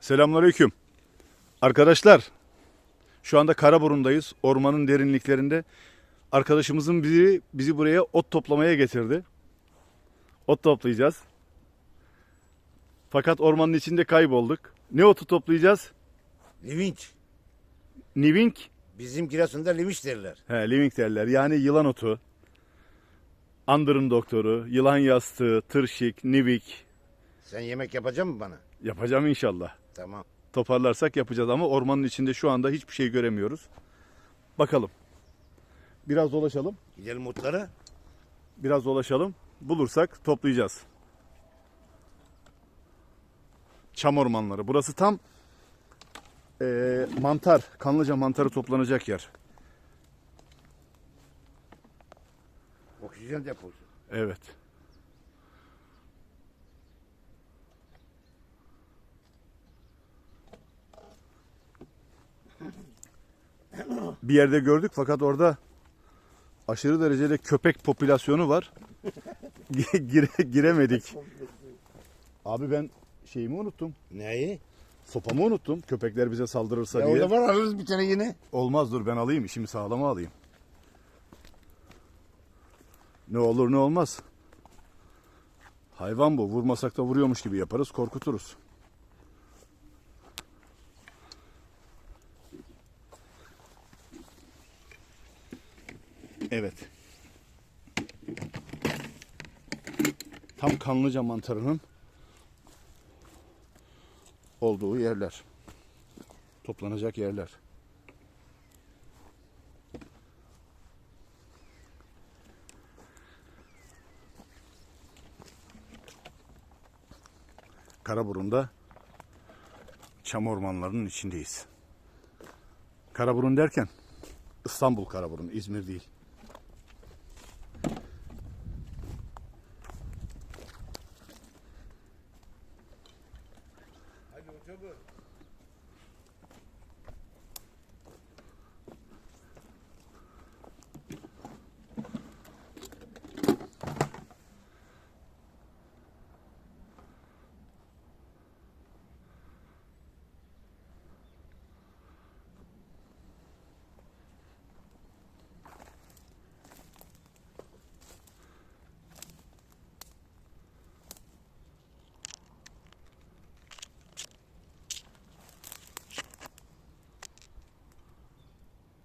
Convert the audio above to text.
Selamünaleyküm. Arkadaşlar, şu anda Karaburun'dayız. Ormanın derinliklerinde. Arkadaşımızın biri bizi buraya ot toplamaya getirdi. Ot toplayacağız. Fakat ormanın içinde kaybolduk. Ne otu toplayacağız? Livinç. Niving. Bizim Giresun'da livinç derler. He, living derler. Yani yılan otu. Andırın doktoru, yılan yastığı, tırşik, nivik. Sen yemek yapacak mısın bana? Yapacağım inşallah. Tamam. toparlarsak yapacağız ama ormanın içinde şu anda hiçbir şey göremiyoruz. Bakalım. Biraz dolaşalım. Gidelim otlara. Biraz dolaşalım. Bulursak toplayacağız. Çam ormanları. Burası tam eee, mantar, kanlıca mantarı toplanacak yer. Oksijen deposu. Evet. Bir yerde gördük fakat orada aşırı derecede köpek popülasyonu var. Gire- giremedik. Abi ben şeyimi unuttum. Neyi? Sopamı unuttum. Köpekler bize saldırırsa Ya diye. orada var alırız bir tane yine. Olmaz dur ben alayım. İşimi sağlama alayım. Ne olur ne olmaz. Hayvan bu. Vurmasak da vuruyormuş gibi yaparız. Korkuturuz. Evet. Tam kanlıca mantarının olduğu yerler. Toplanacak yerler. Karaburun'da çam ormanlarının içindeyiz. Karaburun derken İstanbul Karaburun, İzmir değil. good.